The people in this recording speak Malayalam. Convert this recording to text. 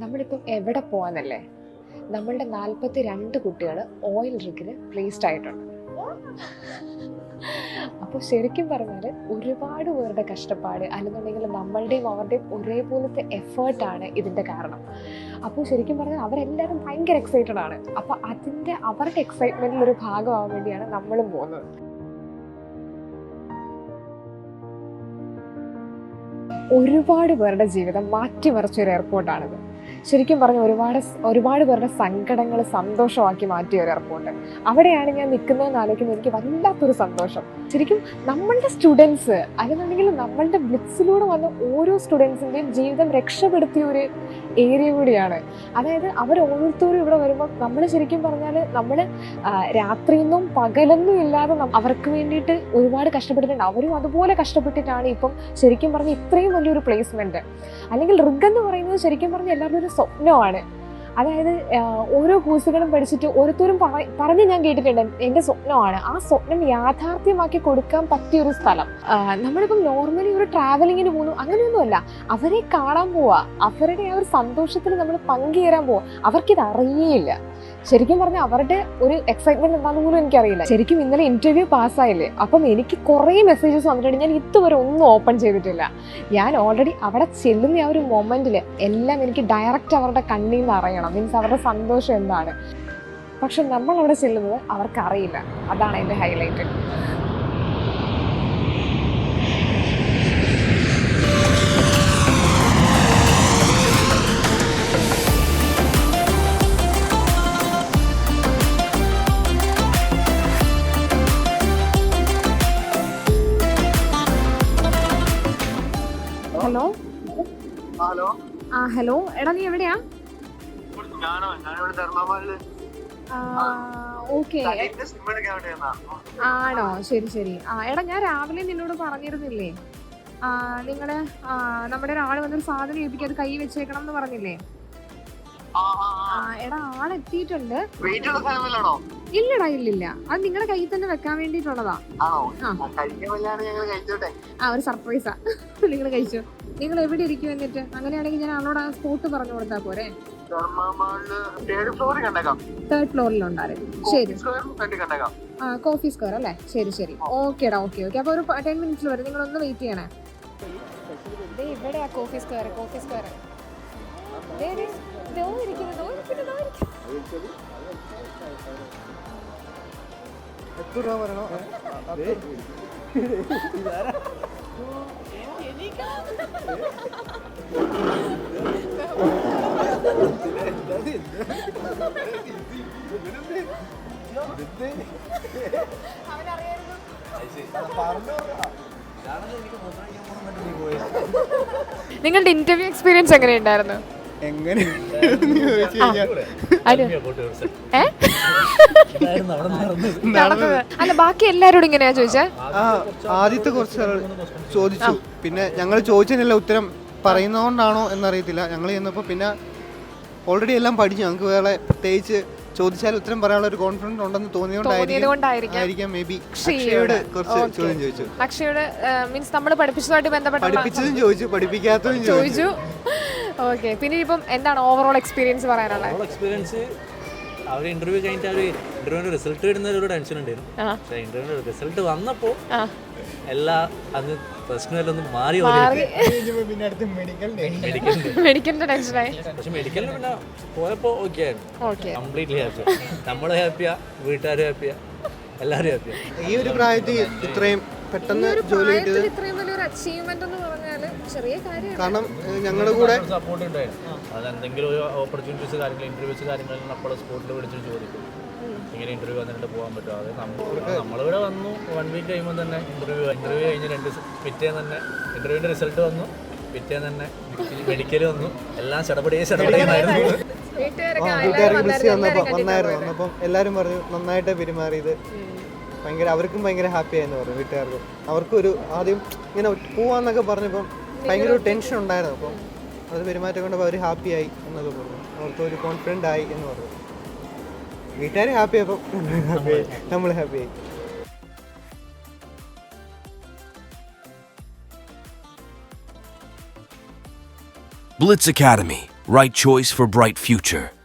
നമ്മളിപ്പം എവിടെ പോവാന്നല്ലേ? നമ്മളുടെ നാൽപ്പത്തി രണ്ട് കുട്ടികൾ ഓയിൽ റിഗിൽ പ്ലേസ്ഡ് ആയിട്ടുണ്ട്. അപ്പോൾ ശരിക്കും പറഞ്ഞാൽ ഒരുപാട് പേരുടെ കഷ്ടപ്പാട് അല്ലെന്നുണ്ടെങ്കിൽ നമ്മളുടെയും അവരുടെയും ഒരേപോലത്തെ എഫേർട്ടാണ് ഇതിന്റെ കാരണം. അപ്പോൾ ശരിക്കും പറഞ്ഞാൽ അവരെല്ലാവരും ഭയങ്കര എക്സൈറ്റഡ് ആണ്. അപ്പോൾ അതിന്റെ അവരുടെ എക്സൈറ്റ്മെന്റിൽ ഒരു ഭാഗമാവാൻ വേണ്ടിയാണ് നമ്മളും പോകുന്നത്. ഒരുപാട് പേരുടെ ജീവിതം മാറ്റിമറിച്ച ഒരു എയർപോർട്ടാണിത് ശരിക്കും പറഞ്ഞ ഒരുപാട് ഒരുപാട് പേരുടെ സങ്കടങ്ങൾ സന്തോഷമാക്കി മാറ്റിയ ഒരു എയർപോർട്ട് അവിടെയാണ് ഞാൻ നിൽക്കുന്നതെന്ന് ആലോചിക്കുന്നത് എനിക്ക് വല്ലാത്തൊരു സന്തോഷം. ശരിക്കും നമ്മളുടെ സ്റ്റുഡൻസ് അല്ലെന്നുണ്ടെങ്കിൽ നമ്മളുടെ ബ്ലിക്സിലൂടെ വന്ന ഓരോ സ്റ്റുഡൻസിന്റെയും ജീവിതം രക്ഷപ്പെടുത്തിയ ഒരു ഏരിയ കൂടിയാണ്. അതായത് അവർ ഓരോരുത്തരും ഇവിടെ വരുമ്പോൾ നമ്മൾ ശരിക്കും പറഞ്ഞാൽ നമ്മൾ രാത്രിയെന്നും പകലൊന്നും ഇല്ലാതെ അവർക്ക് വേണ്ടിയിട്ട് ഒരുപാട് കഷ്ടപ്പെട്ടിട്ടുണ്ട്. അവരും അതുപോലെ കഷ്ടപ്പെട്ടിട്ടാണ് ഇപ്പം ശരിക്കും പറഞ്ഞ ഇത്രയും വലിയൊരു പ്ലേസ്മെന്റ് അല്ലെങ്കിൽ റിഗ് എന്ന് പറയുന്നത് ശരിക്കും പറഞ്ഞ എല്ലാവരും ഒരു സ്വപ്നമാണ്. അതായത് ഓരോ കോഴ്സുകളും പഠിച്ചിട്ട് ഓരോരുത്തരും പറ- പറഞ്ഞ് ഞാൻ കേട്ടിട്ടുണ്ട് എന്റെ സ്വപ്നമാണ്. ആ സ്വപ്നം യാഥാർത്ഥ്യമാക്കി കൊടുക്കാൻ പറ്റിയ ഒരു സ്ഥലം നമ്മളിപ്പം നോർമലി ഒരു ട്രാവലിങ്ങിന് പോകുന്നു. അങ്ങനെയൊന്നുമല്ല. അവരെ കാണാൻ പോവാ. അവരുടെ ആ ഒരു സന്തോഷത്തിൽ നമ്മൾ പങ്കുചേരാൻ പോവാ. അവർക്കിത് അറിയേയില്ല ശരിക്കും പറഞ്ഞാൽ അവരുടെ ഒരു എക്സൈറ്റ്മെന്റ് എന്താണെന്ന് പോലും എനിക്കറിയില്ല. ശരിക്കും ഇന്നലെ ഇന്റർവ്യൂ പാസ്സായില്ലേ അപ്പം എനിക്ക് കുറേ മെസ്സേജസ് വന്നിട്ടുണ്ട്. ഞാൻ ഇതുവരെ ഒന്നും ഓപ്പൺ ചെയ്തിട്ടില്ല. ഞാൻ ഓൾറെഡി അവിടെ ചെല്ലുന്ന ആ ഒരു മൊമെന്റിൽ എല്ലാം എനിക്ക് ഡയറക്റ്റ് അവരുടെ കണ്ണിൽ നിന്ന് അറിയണം. മീൻസ് അവരുടെ സന്തോഷം എന്താണ്? പക്ഷെ നമ്മൾ അവിടെ ചെല്ലുന്നത് അവർക്ക് അറിയില്ല അതാണ് എന്റെ ഹൈലൈറ്റ് ഹലോ. ആ ഹലോ. എടാ നീ എവിടെയാ? ഞാനോ ഞാനിവിടെ ധർമ്മമാലിൽ ഓക്കെ. ആണോ? ശരി ശരി. ആ എടാ ഞാൻ രാവിലെ നിന്നോട് പറഞ്ഞിരുന്നില്ലേ? നിങ്ങൾ നമ്മുടെ ഒരാൾ വന്നൊരു സാധനം ഏൽപ്പിക്കും അത് കൈ വെച്ചേക്കണം എന്ന് പറഞ്ഞില്ലേ. എടാ ആളെത്തിയിട്ടുണ്ട്. ഇല്ലടാ ഇല്ലില്ല. അത് നിങ്ങളുടെ കയ്യിൽ തന്നെ വെക്കാൻ വേണ്ടിട്ടുള്ളതാ ആ. ഒരു സർപ്രൈസാ. നിങ്ങൾ കഴിച്ചു. നിങ്ങൾ എവിടെ ഇരിക്കും എന്നിട്ട്? അങ്ങനെയാണെങ്കിൽ ഞാൻ അവളോട് ആ സ്പോട്ട് പറഞ്ഞു കൊടുത്താൽ പോരെ. തേർഡ് ഫ്ലോറിൽ ഫ്ലോറിലുണ്ടായിരുന്നു ശരി. ആ കോഫി സ്ക്വയർ അല്ലേ? ശരി ശരി. ഓക്കേടാ ഓക്കെ ഓക്കെ അപ്പോൾ ഒരു ടെൻ മിനിറ്റ്സിൽ വരും. നിങ്ങൾ ഒന്ന് വെയിറ്റ് ചെയ്യണേ ആ കോഫി സ്ക്വയർ കോഫി സ്ക്വയർ എത്ര രൂപ നിങ്ങളുടെ ഇന്റർവ്യൂ എക്സ്പീരിയൻസ് എങ്ങനെയുണ്ടായിരുന്നു? എങ്ങനെ? അല്ല. ബാക്കി എല്ലാരോടും ഇങ്ങനെയാ ചോദിച്ചാ? ആ ആദ്യത്തെ കുറച്ച് ചോദിച്ചു. പിന്നെ ഞങ്ങൾ ചോദിച്ചതിനല്ല ഉത്തരം പറയുന്നതുകൊണ്ടാണോ എന്നറിയത്തില്ല. ഞങ്ങൾ ചെന്നപ്പോൾ പിന്നെ ഓൾറെഡി എല്ലാം പഠിച്ചു. ഞങ്ങൾക്ക് വേറെ പ്രത്യേകിച്ച് ചോദിച്ചാൽ ഉത്തരം പറയാനുള്ള ഒരു കോൺഫിഡൻസ് ഉണ്ടെന്ന് തോന്നിയോണ്ടായിരിക്കും തോന്നിയതുകൊണ്ടായിരിക്കും. May be അക്ഷയോട്. കുറച്ച് ചോദ്യം ചോദിച്ചു. അക്ഷയോട് മീൻസ് നമ്മൾ പഠിപ്പിച്ചതുമായിട്ട് ബന്ധപ്പെട്ട പഠിപ്പിച്ചതും ചോദിച്ചു പഠിപ്പിക്കാത്തതും ചോദിച്ചു. ഓക്കെ. പിന്നെ ഇപ്പം എന്താണ് ഓവറോൾ എക്സ്പീരിയൻസ് പറയാനുള്ളത്? ഓൾ എക്സ്പീരിയൻസ് അവർ ഇന്റർവ്യൂ കഴിഞ്ഞിട്ട് അവർ ഇന്റർവ്യൂവിന്റെ റിസൾട്ട് വരുന്നതിൽ ഒരു ടെൻഷൻ ഉണ്ടായിരുന്നു. പക്ഷേ ഇന്റർവ്യൂവിന്റെ റിസൾട്ട് വന്നപ്പോൾ എല്ലാ അന്ന് പ്രശ്നമെല്ലാം മാറി മെഡിക്കലിന്റെ ടെൻഷനായി പക്ഷെ മെഡിക്കലിന് പിന്നെ പോയപ്പോ ഓക്കെ ആയിരുന്നു. ഓക്കെ കംപ്ലീറ്റ്ലി ഹാപ്പിയാ നമ്മൾ ഹാപ്പിയാ വീട്ടുകാർ ഹാപ്പിയാ എല്ലാവരും ഹാപ്പിയാ ഈ ഒരു പ്രായത്തിൽ ഇത്രയും പെട്ടെന്ന് ജോലി ഇത്രയും അച്ചീവ്മെന്റ് എന്ന് പറഞ്ഞാൽ ചെറിയ കാര്യമാണ് കാരണം ഞങ്ങളുടെ കൂടെ സപ്പോർട്ട് ഉണ്ടായിരുന്നു. അതെന്തെങ്കിലും ഒരു ഓപ്പർച്യൂണിറ്റീസ് കാര്യങ്ങൾ ഇന്റർവ്യൂസ് അപ്പോൾ സ്പോട്ടിൽ വിളിച്ചിട്ട് ചോദിക്കും. ഇങ്ങനെ ഇന്റർവ്യൂ വന്നിട്ട് പോകാൻ പറ്റും അത് നമ്മൾ നമ്മളിവിടെ വന്നു. വൺ വീക്ക് കഴിയുമ്പോൾ തന്നെ ഇന്റർവ്യൂ ഇന്റർവ്യൂ കഴിഞ്ഞ് രണ്ട് പിറ്റേന്ന് തന്നെ ഇന്റർവ്യൂവിന്റെ റിസൾട്ട് വന്നു. പിറ്റേന്ന് തന്നെ മെഡിക്കൽ വന്നു. എല്ലാം ചടപടിയെ ചടപടിയായിരുന്നു വീട്ടുകാരൊക്കെ വിളിച്ച് വന്നായിരുന്നു. വന്നപ്പം എല്ലാവരും പറഞ്ഞു നന്നായിട്ട് പെരുമാറിയത്. ഭയങ്കര അവർക്കും ഭയങ്കര ഹാപ്പി ആയെന്ന് പറഞ്ഞു വീട്ടുകാർക്കും. അവർക്കും ഒരു ആദ്യം ഇങ്ങനെ പോവാന്നൊക്കെ പറഞ്ഞപ്പം ഭയങ്കര ഒരു ടെൻഷൻ ഉണ്ടായിരുന്നു. അപ്പം അത് പെരുമാറ്റം കൊണ്ട് അവർ ഹാപ്പി ആയി എന്നൊക്കെ പറഞ്ഞു. അവർക്ക് ഒരു കോൺഫിഡന്റ് ആയി എന്ന് പറഞ്ഞു. വീട്ടുകാർ ഹാപ്പി ആയപ്പം ഹാപ്പി ആയി. നമ്മൾ ഹാപ്പി ആയി. Blitz Academy, Right choice for bright future.